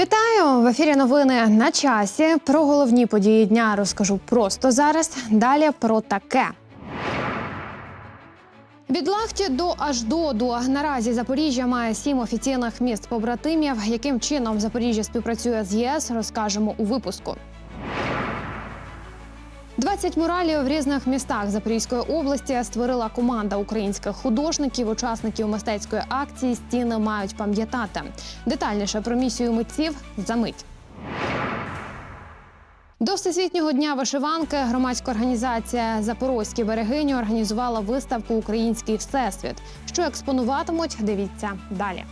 Вітаю в ефірі. Новини на часі. Про головні події дня розкажу просто зараз. Далі про таке. Від Лахті до Аждоду наразі Запоріжжя має сім офіційних міст побратимів. Яким чином Запоріжжя співпрацює з ЄС, розкажемо у випуску. 20 муралів в різних містах Запорізької області створила команда українських художників, учасників мистецької акції Стіни мають пам'ятати. Детальніше про місію митців за мить. До всесвітнього дня вишиванки громадська організація Запорозькі берегині організувала виставку Український всесвіт. Що експонуватимуть, дивіться далі.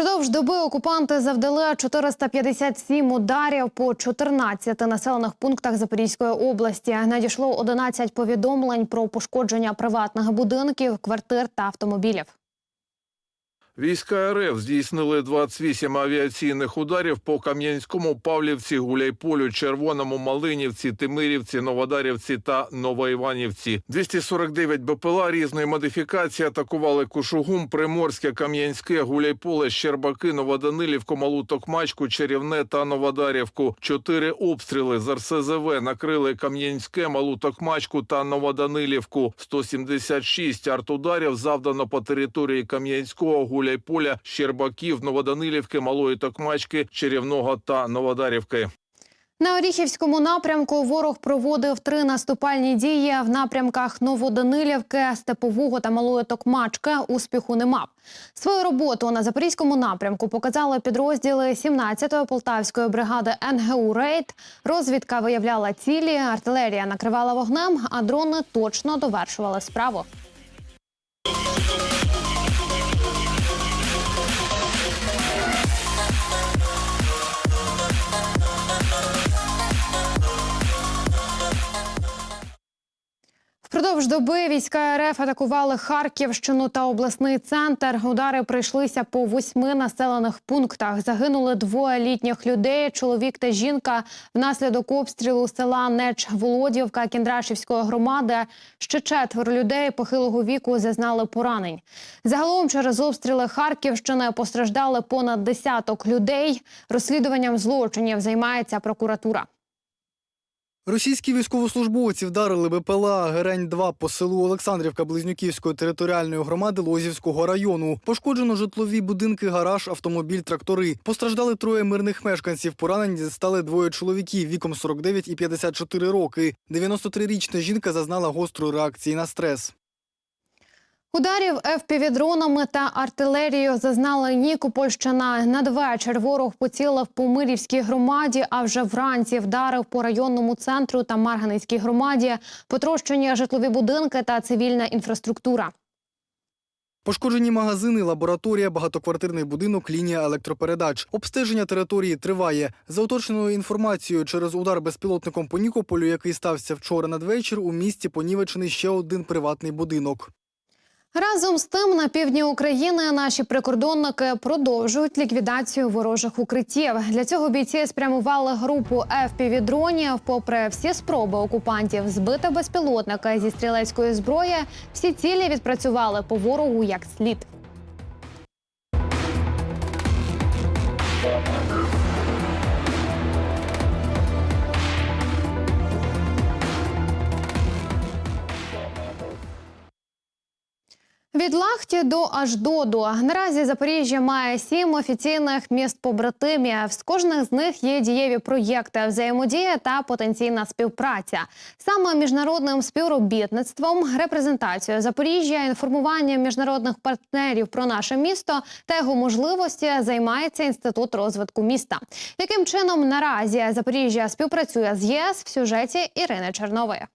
Впродовж доби окупанти завдали 457 ударів по 14 населених пунктах Запорізької області. Надійшло 11 повідомлень про пошкодження приватних будинків, квартир та автомобілів. Війська РФ здійснили 28 авіаційних ударів по Кам'янському, Павлівці, Гуляйполю, Червоному, Малинівці, Тимирівці, Новодарівці та Новоіванівці. 249 БПЛА різної модифікації атакували Кушугум, Приморське, Кам'янське, Гуляйполе, Щербаки, Новоданилівку, Малу Токмачку, Чарівне та Новодарівку. Чотири обстріли з РСЗВ накрили Кам'янське, Малу Токмачку та Новоданилівку. 176 артударів завдано по території Кам'янського, Гуляйполя, Щербаків, Новоданилівки, Малої Токмачки, Чарівного та Новодарівки. На Оріхівському напрямку ворог проводив три наступальні дії в напрямках Новоданилівки, Степового та Малої Токмачки. Успіху не мав. Свою роботу на запорізькому напрямку показали підрозділи 17-ї полтавської бригади НГУ Рейд. Розвідка виявляла цілі, артилерія накривала вогнем, а дрони точно довершували справу. Впродовж доби війська РФ атакували Харківщину та обласний центр. Удари прийшлися по восьми населених пунктах. Загинули двоє літніх людей: чоловік та жінка внаслідок обстрілу села Неч Володівка Кіндрашівської громади. Ще четверо людей похилого віку зазнали поранень. Загалом через обстріли Харківщини постраждали понад десяток людей. Розслідуванням злочинів займається прокуратура. Російські військовослужбовці вдарили БПЛА Герень-2 по селу Олександрівка Близнюківської територіальної громади Лозівського району. Пошкоджено житлові будинки, гараж, автомобіль, трактори. Постраждали троє мирних мешканців. Поранені стали двоє чоловіків віком 49 і 54 роки. 93-річна жінка зазнала гострої реакції на стрес. Ударів ФПВ-дронами та артилерією зазнала Нікопольщина. Надвечір ворог поцілив по Мирівській громаді, а вже вранці вдарив по районному центру та Марганицькій громаді, потрощені житлові будинки та цивільна інфраструктура. Пошкоджені магазини, лабораторія, багатоквартирний будинок, лінія електропередач. Обстеження території триває. За уточненою інформацією, через удар безпілотником по Нікополю, який стався вчора надвечір, у місті понівечений ще один приватний будинок. Разом з тим, на півдні України наші прикордонники продовжують ліквідацію ворожих укриттів. Для цього бійці спрямували групу FPV-дронів. Попри всі спроби окупантів збити безпілотника зі стрілецької зброї, всі цілі відпрацювали по ворогу як слід. Від Лахті до Аждоду. Наразі Запоріжжя має сім офіційних міст побратимів. З кожних з них є дієві проєкти, взаємодія та потенційна співпраця. Саме міжнародним співробітництвом, репрезентацією Запоріжжя, інформуванням міжнародних партнерів про наше місто та його можливості займається інститут розвитку міста. Яким чином наразі Запоріжжя співпрацює з ЄС в сюжеті Ірини Чернової.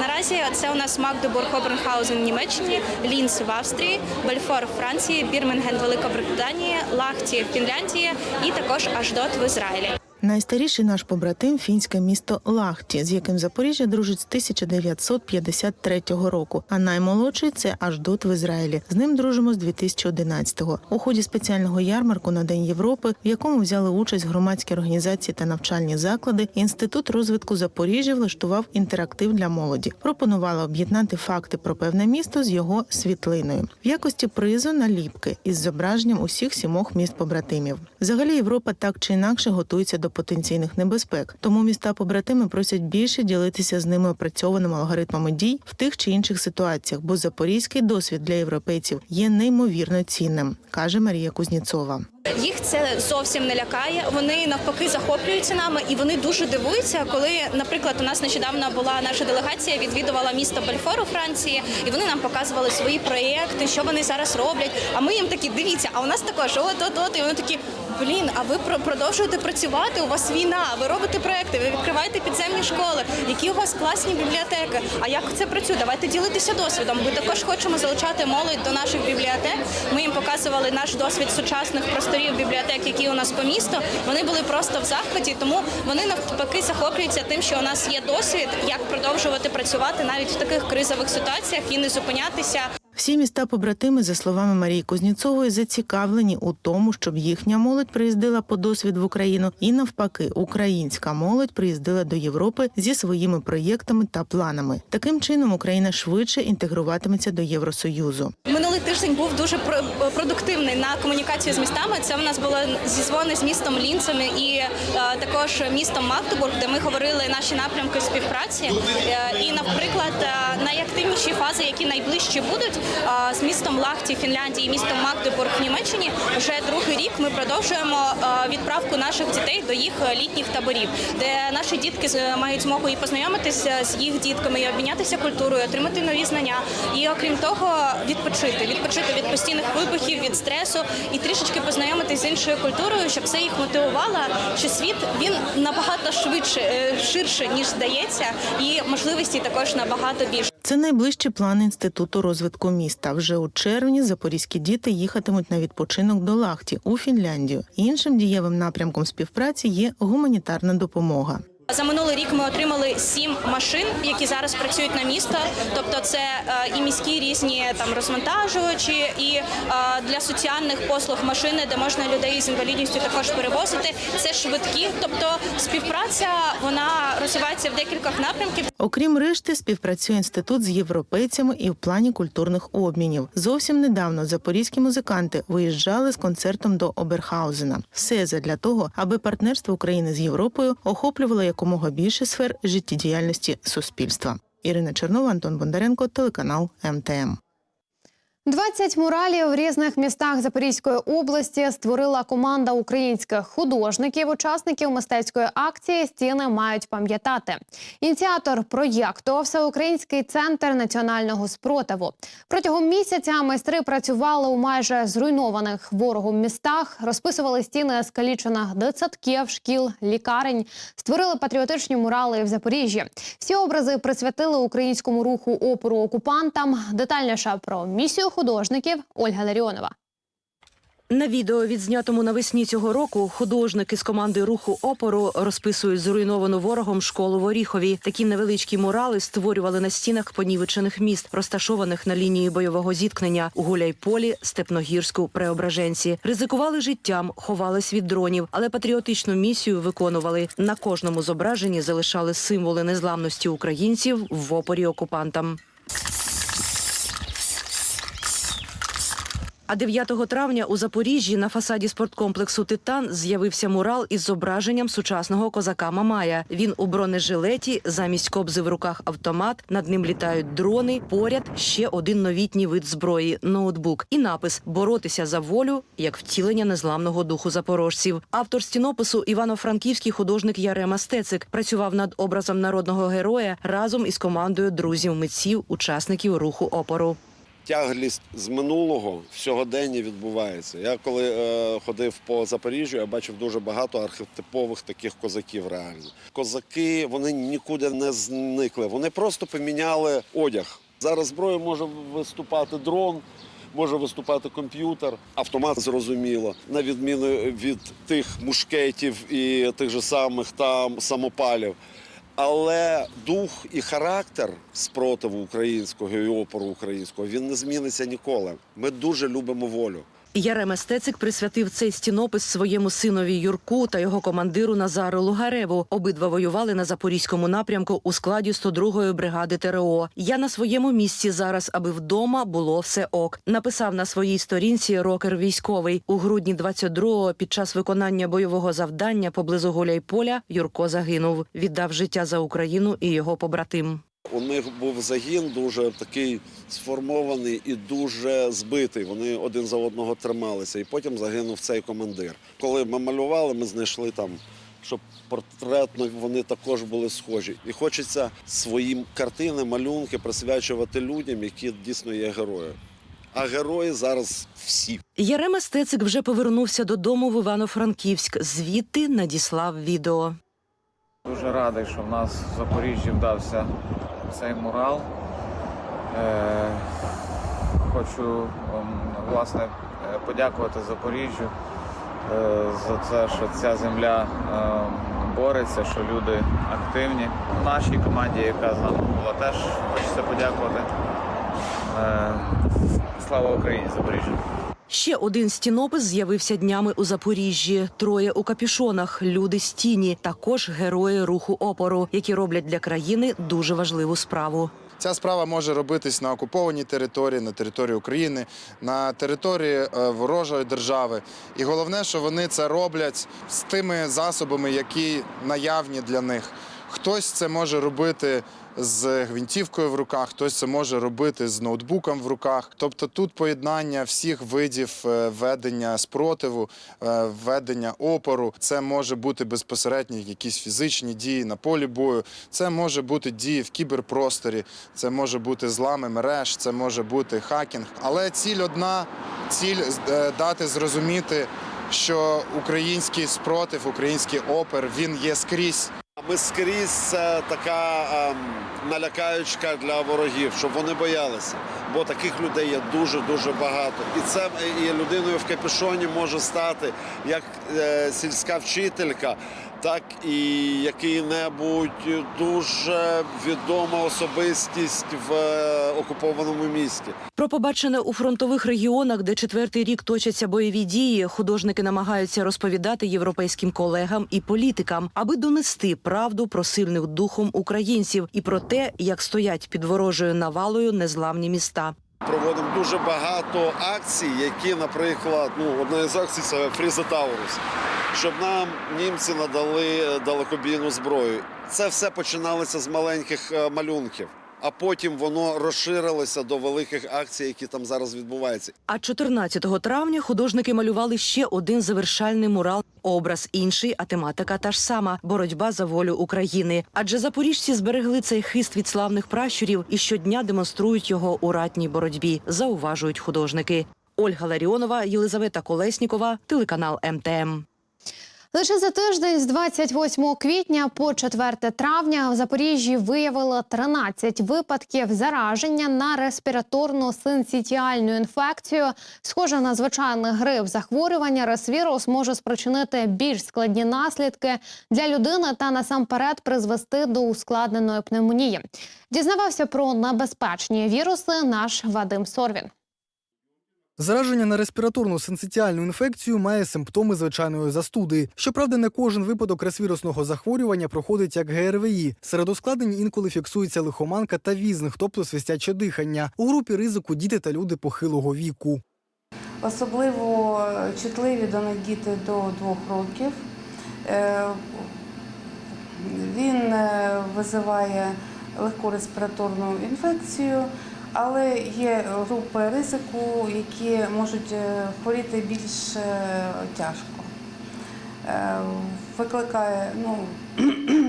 Наразі це у нас Магдебург Обернхаузен в Німеччині, Лінс в Австрії, Бельфор в Франції, Бірмінген Великобританії, Лахті в Фінляндії і також Аждот в Ізраїлі. Найстаріший наш побратим фінське місто Лахті, з яким Запоріжжя дружить з 1953 року. А наймолодший це Аждот в Ізраїлі. З ним дружимо з 2011-го. У ході спеціального ярмарку на День Європи, в якому взяли участь громадські організації та навчальні заклади, інститут розвитку Запоріжжя влаштував інтерактив для молоді. Пропонували об'єднати факти про певне місто з його світлиною в якості призу наліпки із зображенням усіх сімох міст побратимів. Взагалі Європа так чи інакше готується до потенційних небезпек, тому міста побратими просять більше ділитися з ними опрацьованими алгоритмами дій в тих чи інших ситуаціях, бо запорізький досвід для європейців є неймовірно цінним, каже Марія Кузніцова. Їх це зовсім не лякає. Вони навпаки захоплюються нами, і вони дуже дивуються, коли, наприклад, у нас нещодавно була наша делегація, відвідувала місто Бальфор у Франції, і вони нам показували свої проєкти, що вони зараз роблять. А ми їм такі дивіться, а у нас також от от от і вони такі. Блін, а ви про- продовжуєте працювати? У вас війна, ви робите проекти, ви відкриваєте підземні школи. Які у вас класні бібліотеки? А як це працює? Давайте ділитися досвідом. Ми також хочемо залучати молодь до наших бібліотек. Ми їм показували наш досвід сучасних просторів бібліотек, які у нас по місту. Вони були просто в захваті, тому вони навпаки захоплюються тим, що у нас є досвід, як продовжувати працювати навіть в таких кризових ситуаціях і не зупинятися. Всі міста побратими, за словами Марії Кузніцової, зацікавлені у тому, щоб їхня молодь приїздила по досвід в Україну, і навпаки, українська молодь приїздила до Європи зі своїми проєктами та планами. Таким чином Україна швидше інтегруватиметься до Євросоюзу. Минулий тиждень був дуже про- продуктивний на комунікацію з містами. Це в нас було зізвони з містом Лінцем і е, також містом Магдебург, де ми говорили наші напрямки співпраці. Е, і, наприклад, е, найактивніші фази, які найближчі будуть з містом Лахті, Фінляндії, містом Магдебург Німеччині. Вже другий рік ми продовжуємо відправку наших дітей до їх літніх таборів, де наші дітки мають змогу і познайомитися з їх дітками, і обмінятися культурою, отримати нові знання. І окрім того, відпочити, відпочити від постійних вибухів, від стресу і трішечки познайомитися з іншою культурою, щоб це їх мотивувало, що світ він набагато швидше, е, ширше ніж здається, і можливості також набагато більше. Це найближчі плани інституту розвитку міста. Вже у червні запорізькі діти їхатимуть на відпочинок до Лахті у Фінляндію. Іншим дієвим напрямком співпраці є гуманітарна допомога. За минулий рік ми отримали сім машин, які зараз працюють на місто. Тобто, це е, і міські різні там розвантажувачі, і е, для соціальних послуг машини, де можна людей з інвалідністю також перевозити. Це швидкі. Тобто, співпраця вона розвивається в декількох напрямків. Окрім решти, співпрацює інститут з європейцями і в плані культурних обмінів. Зовсім недавно запорізькі музиканти виїжджали з концертом до Оберхаузена. Все задля того, аби партнерство України з Європою охоплювало якомога більше сфер життєдіяльності суспільства. Ірина Чернова, Антон Бондаренко, телеканал МТМ. 20 муралів в різних містах Запорізької області створила команда українських художників. Учасників мистецької акції стіни мають пам'ятати. Ініціатор проєкту Всеукраїнський центр національного спротиву. Протягом місяця майстри працювали у майже зруйнованих ворогом містах, розписували стіни скалічених дитсадків, шкіл, лікарень, створили патріотичні мурали в Запоріжжі. Всі образи присвятили українському руху опору окупантам. Детальніше про місію художників Ольга Ларіонова. На відео, відзнятому навесні цього року, художники з команди руху опору розписують зруйновану ворогом школу в Оріхові. Такі невеличкі мурали створювали на стінах понівечених міст, розташованих на лінії бойового зіткнення у Гуляйполі, Степногірську, Преображенці. Ризикували життям, ховались від дронів, але патріотичну місію виконували. На кожному зображенні залишали символи незламності українців в опорі окупантам. А 9 травня у Запоріжжі на фасаді спорткомплексу Титан з'явився мурал із зображенням сучасного козака Мамая. Він у бронежилеті, замість кобзи в руках автомат. Над ним літають дрони. Поряд ще один новітній вид зброї ноутбук. І напис боротися за волю як втілення незламного духу запорожців. Автор стінопису івано-франківський художник Ярема Стецик працював над образом народного героя разом із командою друзів митців, учасників руху опору. Тяглість з минулого в сьогоденні відбувається. Я коли е, ходив по Запоріжжю, я бачив дуже багато архетипових таких козаків. Реально козаки вони нікуди не зникли. Вони просто поміняли одяг. Зараз зброєю може виступати дрон. може виступати комп'ютер. Автомат зрозуміло, на відміну від тих мушкетів і тих же самих там самопалів. Але дух і характер спротиву українського і опору українського він не зміниться ніколи. Ми дуже любимо волю. Ярем Стецик присвятив цей стінопис своєму синові Юрку та його командиру Назару Лугареву. Обидва воювали на запорізькому напрямку у складі 102-ї бригади ТРО. Я на своєму місці зараз, аби вдома було все ок. Написав на своїй сторінці рокер військовий у грудні 22-го під час виконання бойового завдання поблизу Гуляйполя Юрко загинув. Віддав життя за Україну і його побратим. У них був загін дуже такий сформований і дуже збитий. Вони один за одного трималися. І потім загинув цей командир. Коли ми малювали, ми знайшли там, щоб портретно вони також були схожі. І хочеться своїм картини, малюнки присвячувати людям, які дійсно є герої. А герої зараз всі. Ярема Стецик вже повернувся додому в Івано-Франківськ. Звідти надіслав відео. Дуже радий, що в нас в Запоріжжі вдався цей мурал. Е, хочу власне е, подякувати Запоріжжю е, за те, що ця земля ем, бореться, що люди активні. Нашій команді, яка з нами була, теж хочеться подякувати. Е, Слава Україні, Запоріжжя! Ще один стінопис з'явився днями у Запоріжжі. Троє у капюшонах, люди з тіні, також герої руху опору, які роблять для країни дуже важливу справу. Ця справа може робитись на окупованій території, на території України, на території е, ворожої держави. І головне, що вони це роблять з тими засобами, які наявні для них. Хтось це може робити з гвинтівкою в руках, хтось це може робити з ноутбуком в руках. Тобто тут поєднання всіх видів е, ведення спротиву, е, ведення опору. Це може бути безпосередньо якісь фізичні дії на полі бою. Це може бути дії в кіберпросторі, це може бути злами мереж, це може бути хакінг. Але ціль одна ціль е, дати зрозуміти, що український спротив, український опер він є скрізь. Ми скрізь це така ем, налякаючка для ворогів, щоб вони боялися. Бо таких людей є дуже дуже багато. І це і людиною в капюшоні може стати як е, сільська вчителька, так і який-небудь дуже відома особистість в е, окупованому місті. Про побачене у фронтових регіонах, де четвертий рік точаться бойові дії, художники намагаються розповідати європейським колегам і політикам, аби донести правду про сильних духом українців і про те, як стоять під ворожою навалою незламні міста. Проводимо дуже багато акцій, які, наприклад, ну одна із акцій це Фріза Таурус, щоб нам німці надали е, далекобійну зброю. Це все починалося з маленьких е, малюнків, а потім воно розширилося до великих акцій, які там зараз відбуваються. А 14 травня художники малювали ще один завершальний мурал. Образ інший, а тематика та ж сама боротьба за волю України. Адже запоріжці зберегли цей хист від славних пращурів і щодня демонструють його у ратній боротьбі. Зауважують художники. Ольга Ларіонова, Єлизавета Колеснікова, телеканал МТМ. Лише за тиждень з 28 квітня по 4 травня в Запоріжжі виявили 13 випадків зараження на респіраторну синцитіальну інфекцію. Схоже на звичайний грип. Захворювання ресвірус може спричинити більш складні наслідки для людини та насамперед призвести до ускладненої пневмонії. Дізнавався про небезпечні віруси наш Вадим Сорвін. Зараження на респіраторну синцитіальну інфекцію має симптоми звичайної застуди. Щоправда, не кожен випадок ресвірусного захворювання проходить як ГРВІ. Серед ускладнень інколи фіксується лихоманка та візних, тобто свистяче дихання. У групі ризику діти та люди похилого віку. Особливо чутливі до них діти до двох років. Е, Він е, визиває легку респіраторну інфекцію, але є групи ризику, які можуть е, хворіти більш е, тяжко. Е, Викликає, ну,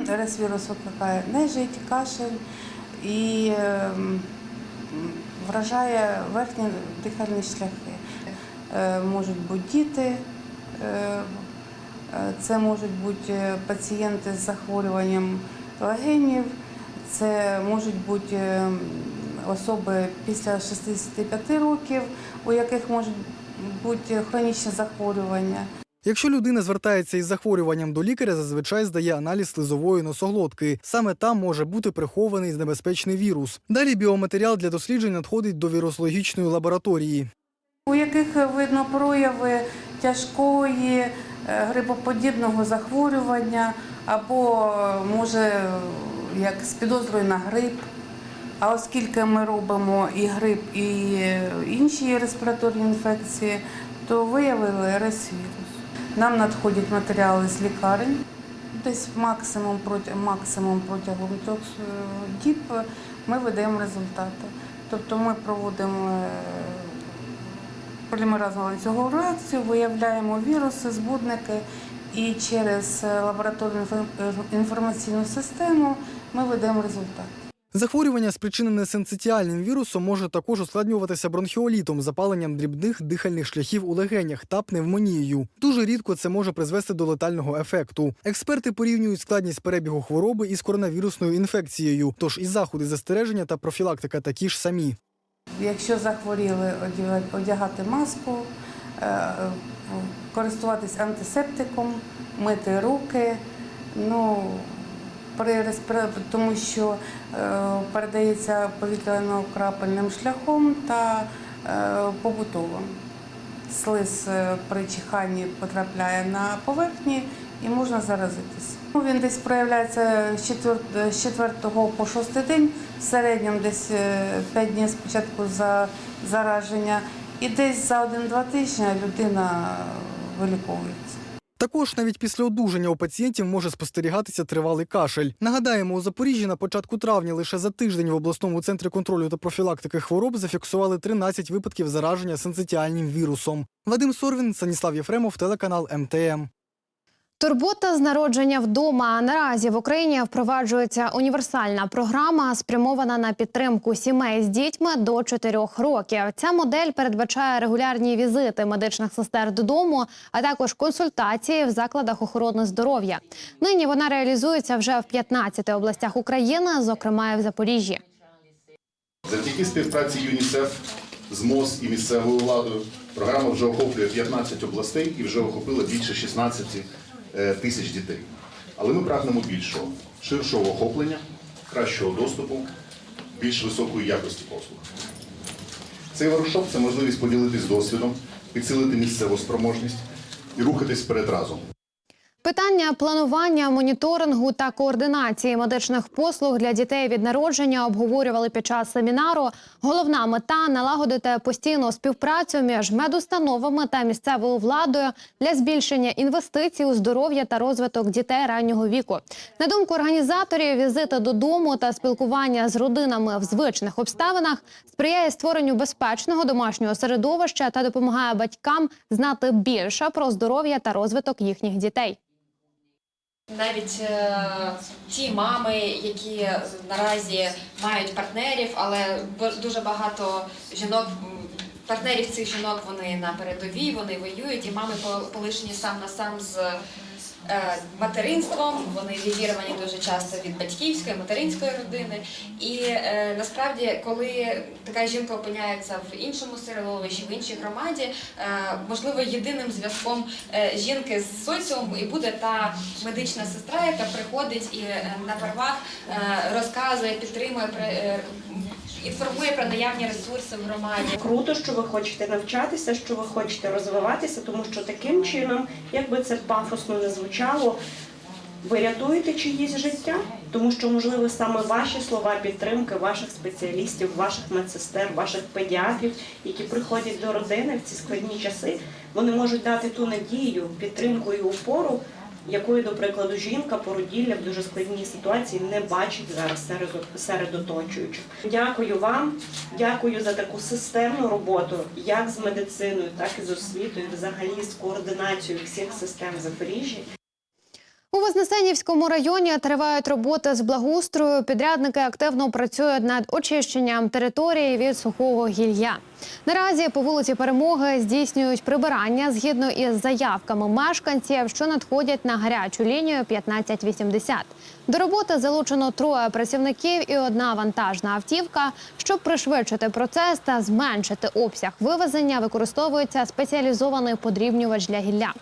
ресвірус викликає нежить, кашель і е, вражає верхні дихальні шляхи. Можуть бути діти, це можуть бути пацієнти з захворюванням легенів, це можуть бути е, особи після 65 років, у яких можуть бути хронічні захворювання. Якщо людина звертається із захворюванням до лікаря, зазвичай здає аналіз слизової носоглотки. Саме там може бути прихований небезпечний вірус. Далі біоматеріал для досліджень надходить до вірусологічної лабораторії. у яких видно прояви тяжкої е, грипоподібного захворювання або е, може як з підозрою на грип. А оскільки ми робимо і грип, і е, інші респіраторні інфекції, то виявили РС-вірус. Нам надходять матеріали з лікарень. Десь максимум максимум протягом трьох е, діб ми видаємо результати. Тобто ми проводимо е, полімеразну ланцюгову реакцію, виявляємо віруси, збудники, і через лабораторну інформаційну систему ми видаємо результат. Захворювання, спричинене синцитіальним вірусом, може також ускладнюватися бронхіолітом, запаленням дрібних дихальних шляхів у легенях та пневмонією. Дуже рідко це може призвести до летального ефекту. Експерти порівнюють складність перебігу хвороби із коронавірусною інфекцією, тож і заходи застереження та профілактика такі ж самі. Якщо захворіли, одягати- маску, е, користуватись антисептиком, мити руки. Ну, при тому що е, передається повітряно-крапельним шляхом та е, побутовим. Слиз е, при чиханні потрапляє на поверхні і можна заразитися. Ну, Він десь проявляється з 4, з 4 по 6 день, в середньому десь 5 днів спочатку за зараження, і десь за 1-2 тижні людина виліковується. Також навіть після одужання у пацієнтів може спостерігатися тривалий кашель. Нагадаємо, у Запоріжжі на початку травня лише за тиждень в обласному центрі контролю та профілактики хвороб зафіксували 13 випадків зараження синцитіальним вірусом. Вадим Сорвін, Станіслав Єфремов, телеканал МТМ. Турбота з народження вдома. Наразі в Україні впроваджується універсальна програма, спрямована на підтримку сімей з дітьми до 4 років. Ця модель передбачає регулярні візити медичних сестер додому, а також консультації в закладах охорони здоров'я. Нині вона реалізується вже в 15 областях України, зокрема і в Запоріжжі. Завдяки співпраці ЮНІСЕФ з МОЗ і місцевою владою програма вже охоплює 15 областей і вже охопила більше 16 е, тисяч дітей. Але ми прагнемо більшого, ширшого охоплення, кращого доступу, більш високої якості послуг. Цей воркшоп – це можливість поділитись досвідом, підсилити місцеву спроможність і рухатись вперед разом. Питання планування, моніторингу та координації медичних послуг для дітей від народження обговорювали під час семінару. Головна мета налагодити постійну співпрацю між медустановами та місцевою владою для збільшення інвестицій у здоров'я та розвиток дітей раннього віку. На думку організаторів, візити додому та спілкування з родинами в звичних обставинах сприяє створенню безпечного домашнього середовища та допомагає батькам знати більше про здоров'я та розвиток їхніх дітей. Навіть е, ті мами, які наразі мають партнерів, але дуже багато жінок, партнерів цих жінок вони на передовій, вони воюють, і мами по- полишені сам на сам з материнством. Вони відірвані дуже часто від батьківської, материнської родини. І е, насправді, коли така жінка опиняється в іншому середовищі, в іншій громаді, е, можливо, єдиним зв'язком е, жінки з соціумом і буде та медична сестра, яка приходить і е, на первах е, розказує, підтримує при- е, інформує про наявні ресурси в громаді. Круто, що ви хочете навчатися, що ви хочете розвиватися, тому що таким чином, як би це пафосно не звучало, ви рятуєте чиїсь життя, тому що, можливо, саме ваші слова підтримки ваших спеціалістів, ваших медсестер, ваших педіатрів, які приходять до родини в ці складні часи, вони можуть дати ту надію, підтримку і опору, якої, до прикладу, жінка породілля в дуже складній ситуації не бачить зараз серед, серед оточуючих. Дякую вам, дякую за таку системну роботу, як з медициною, так і з освітою, взагалі з координацією всіх систем Запоріжжя. У Вознесенівському районі тривають роботи з благоустрою. Підрядники активно працюють над очищенням території від сухого гілля. Наразі по вулиці Перемоги здійснюють прибирання згідно із заявками мешканців, що надходять на гарячу лінію 1580. До роботи залучено троє працівників і одна вантажна автівка. Щоб пришвидшити процес та зменшити обсяг вивезення, використовується спеціалізований подрібнювач для гілля.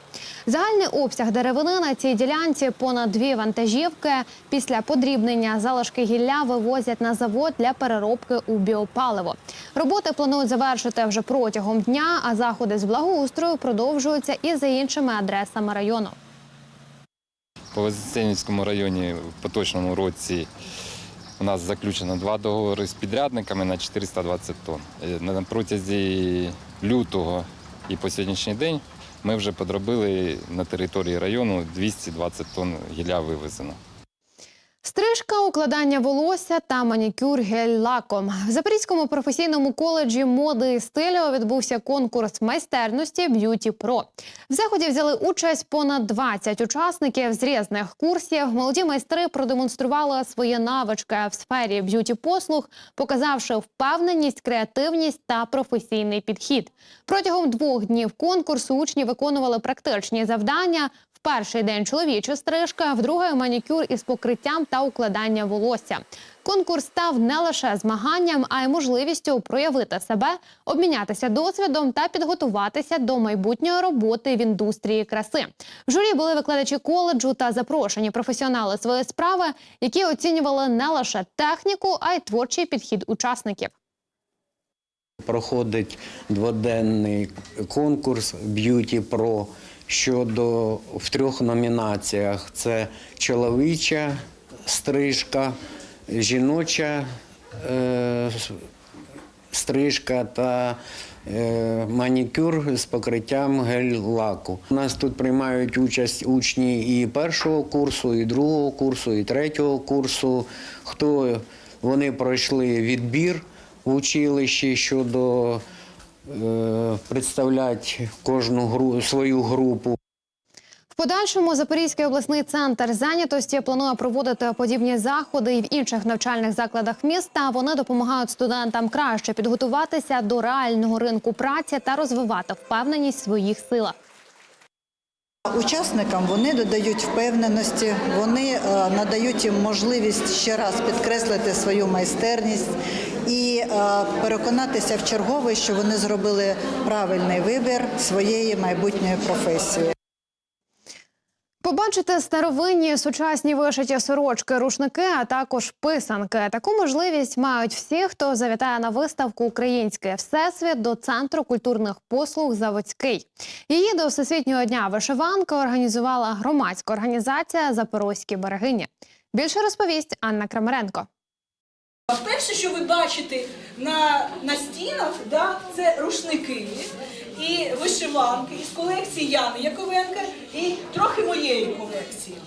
Загальний обсяг деревини на цій ділянці понад дві вантажівки. Після подрібнення залишки гілля вивозять на завод для переробки у біопаливо. Роботи планують завершити вже протягом дня, а заходи з благоустрою продовжуються і за іншими адресами району. По Вознесенівському районі в поточному році у нас заключено два договори з підрядниками на 420 тонн. Е, На протязі лютого і по сьогоднішній день ми вже подробили на території району 220 тонн гілля вивезено. Стрижка, укладання волосся та манікюр гель-лаком. В Запорізькому професійному коледжі моди і стилю відбувся конкурс майстерності Б'юті Про. В заході взяли участь понад 20 учасників з різних курсів. Молоді майстри продемонстрували свої навички в сфері б'юті послуг, показавши впевненість, креативність та професійний підхід. Протягом двох днів конкурсу учні виконували практичні завдання. Перший день чоловіча стрижка, в другий манікюр із покриттям та укладання волосся. Конкурс став не лише змаганням, а й можливістю проявити себе, обмінятися досвідом та підготуватися до майбутньої роботи в індустрії краси. В журі були викладачі коледжу та запрошені професіонали своєї справи, які оцінювали не лише техніку, а й творчий підхід учасників. Проходить дводенний конкурс Beauty Pro щодо в трьох номінаціях: це чоловіча стрижка, жіноча е, стрижка та е, манікюр з покриттям гель-лаку. У нас тут приймають участь учні і першого курсу, і другого курсу, і третього курсу. Хто вони пройшли відбір в училищі щодо представляти кожну гру, свою групу. В подальшому Запорізький обласний центр зайнятості планує проводити подібні заходи і в інших навчальних закладах міста. Вони допомагають студентам краще підготуватися до реального ринку праці та розвивати впевненість в своїх силах. Учасникам вони додають впевненості, вони е, надають їм можливість ще раз підкреслити свою майстерність і е, переконатися в чергове, що вони зробили правильний вибір своєї майбутньої професії. Побачити старовинні сучасні вишиті сорочки, рушники, а також писанки. Таку можливість мають всі, хто завітає на виставку Український всесвіт до центру культурних послуг Заводський. Її до всесвітнього дня вишиванки організувала громадська організація Запорозькі берегині. Більше розповість Анна Крамаренко. Перше, що ви бачите на, на стінах, да, це рушники і вишиванки із колекції Яни Яковенка і трохи моєї колекції.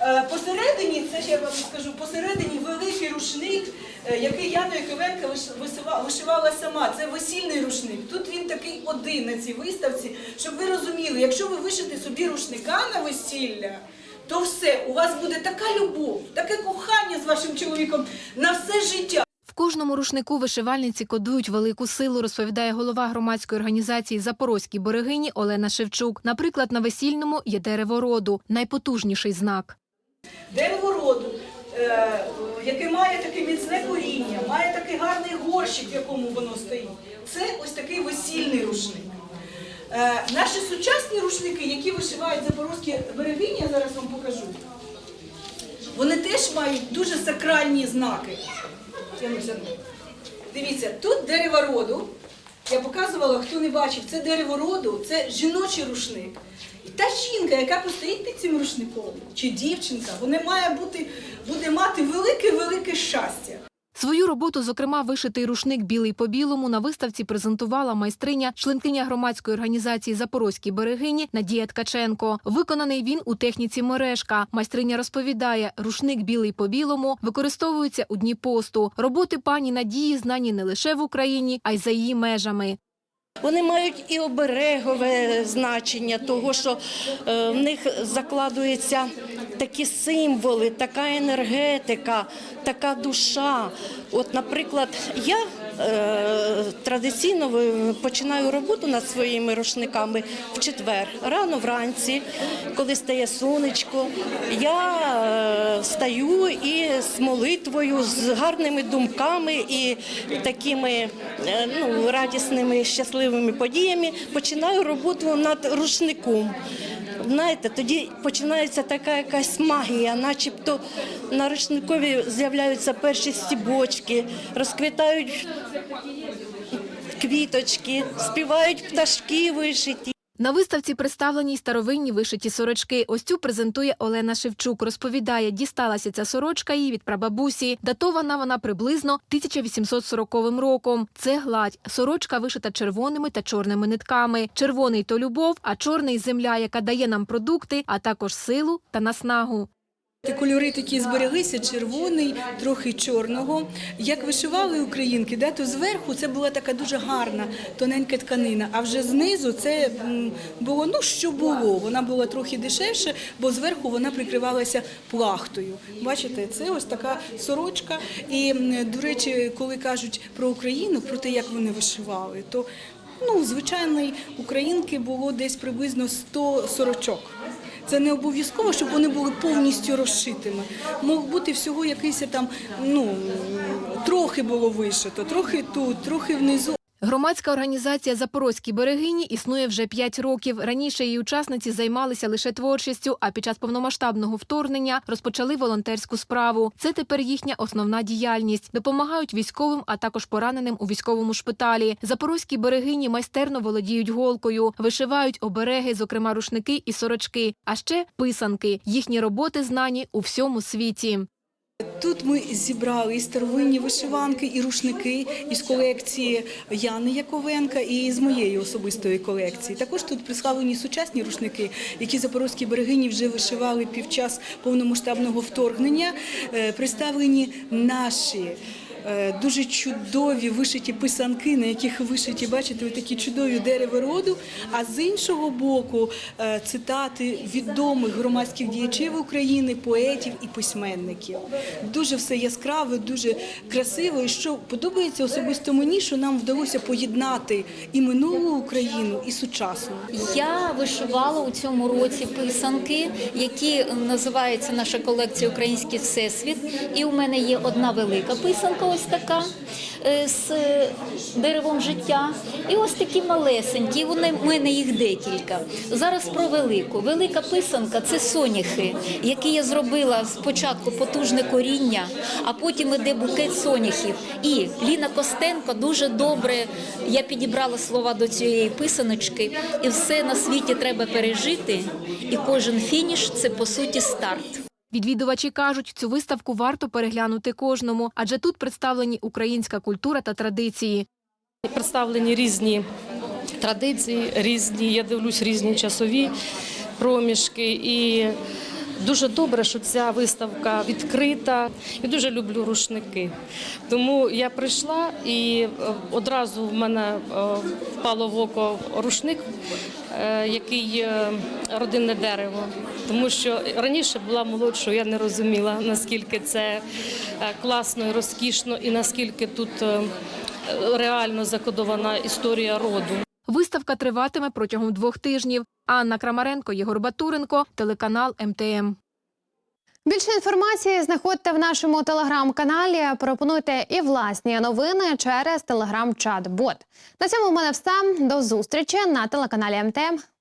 Е, Посередині, це ж я вам скажу, посередині великий рушник, е, який Яна Яковенка вишивала сама. Це весільний рушник. Тут він такий один на цій виставці, щоб ви розуміли, якщо ви вишите собі рушника на весілля, то все, у вас буде така любов, таке кохання з вашим чоловіком на все життя. В кожному рушнику вишивальниці кодують велику силу, розповідає голова громадської організації Запорозькі берегині Олена Шевчук. Наприклад, на весільному є дерево роду, найпотужніший знак. Дерево роду, е, яке має таке міцне коріння, має такий гарний горщик, в якому воно стоїть. Це ось такий весільний рушник. Е, наші сучасні рушники, які вишивають запорозькі берегині, я зараз вам покажу. Вони теж мають дуже сакральні знаки. Дивіться, тут дерево роду. Я показувала, хто не бачив, це дерево роду, це жіночий рушник. І та жінка, яка постоїть під цим рушником, чи дівчинка, вона має бути, буде мати велике-велике щастя. Свою роботу, зокрема, вишитий рушник білий по білому на виставці презентувала майстриня, членкиня громадської організації Запорозькі берегині Надія Ткаченко. Виконаний він у техніці мережка. Майстриня розповідає, рушник білий по білому використовується у дні посту. Роботи пані Надії знані не лише в Україні, а й за її межами. Вони мають і оберегове значення, того що е, в них закладуються такі символи, така енергетика, така душа. От, наприклад, я традиційно починаю роботу над своїми рушниками в четвер, рано вранці, коли стає сонечко. Я е, встаю і з молитвою, з гарними думками і такими е, ну, радісними, щасливими подіями починаю роботу над рушником. Знаєте, тоді починається така якась магія, начебто на рушникові з'являються перші стібочки, розквітають квіточки, співають пташки вишиті. На виставці представлені й старовинні вишиті сорочки. Ось цю презентує Олена Шевчук. Розповідає, дісталася ця сорочка їй від прабабусі. Датована вона приблизно 1840 роком. Це гладь. Сорочка вишита червоними та чорними нитками. Червоний то любов, а чорний земля, яка дає нам продукти, а також силу та наснагу. Кольори такі збереглися, червоний, трохи чорного. Як вишивали українки, да, то зверху це була така дуже гарна, тоненька тканина, а вже знизу це було, ну що було, вона була трохи дешевше, бо зверху вона прикривалася плахтою. Бачите, це ось така сорочка. І, до речі, коли кажуть про Україну, про те, як вони вишивали, то ну, звичайної українки було десь приблизно 100 сорочок. Це не обов'язково, щоб вони були повністю розшитими. Мог бути всього якийсь там, ну трохи було вишито, трохи тут, трохи внизу. Громадська організація Запорозькі берегині існує вже 5 років. Раніше її учасниці займалися лише творчістю, а під час повномасштабного вторгнення розпочали волонтерську справу. Це тепер їхня основна діяльність. Допомагають військовим, а також пораненим у військовому шпиталі. Запорозькі берегині майстерно володіють голкою, вишивають обереги, зокрема рушники і сорочки, а ще писанки. Їхні роботи знані у всьому світі. Тут ми зібрали і старовинні вишиванки, і рушники із колекції Яни Яковенка, і з моєї особистої колекції. Також тут представлені сучасні рушники, які запорозькі берегині вже вишивали під час повномасштабного вторгнення. Е, Представлені наші. Е, Дуже чудові вишиті писанки, на яких вишиті, бачите, такі чудові дерева роду. А з іншого боку, е, цитати відомих громадських діячів України, поетів і письменників. Дуже все яскраве, дуже красиво. І що подобається особисто мені, що нам вдалося поєднати і минулу Україну, і сучасну. Я вишивала у цьому році писанки, які називаються наша колекція Український всесвіт. І у мене є одна велика писанка, ось така е, з деревом життя. І ось такі малесенькі. Вони мене їх декілька. Зараз про велику. Велика писанка це соняхи, які я зробила спочатку потужне коріння, а потім іде букет соняхів. І Ліна Костенко дуже добре. Я підібрала слова до цієї писаночки, і все на світі треба пережити. І кожен фініш це по суті старт. Відвідувачі кажуть, цю виставку варто переглянути кожному, адже тут представлені українська культура та традиції. Представлені різні традиції, різні, я дивлюсь, різні часові проміжки. І дуже добре, що ця виставка відкрита. Я дуже люблю рушники. Тому я прийшла і е, одразу в мене е, впало в око рушник, е, який родинне дерево. Тому що раніше була молодшою, я не розуміла, наскільки це класно і розкішно, і наскільки тут реально закодована історія роду. Виставка триватиме протягом двох тижнів. Анна Крамаренко, Єгор Батуренко, телеканал МТМ. Більше інформації знаходьте в нашому телеграм-каналі. Пропонуйте і власні новини через телеграм-чат-бот. На цьому в мене все. До зустрічі на телеканалі МТМ.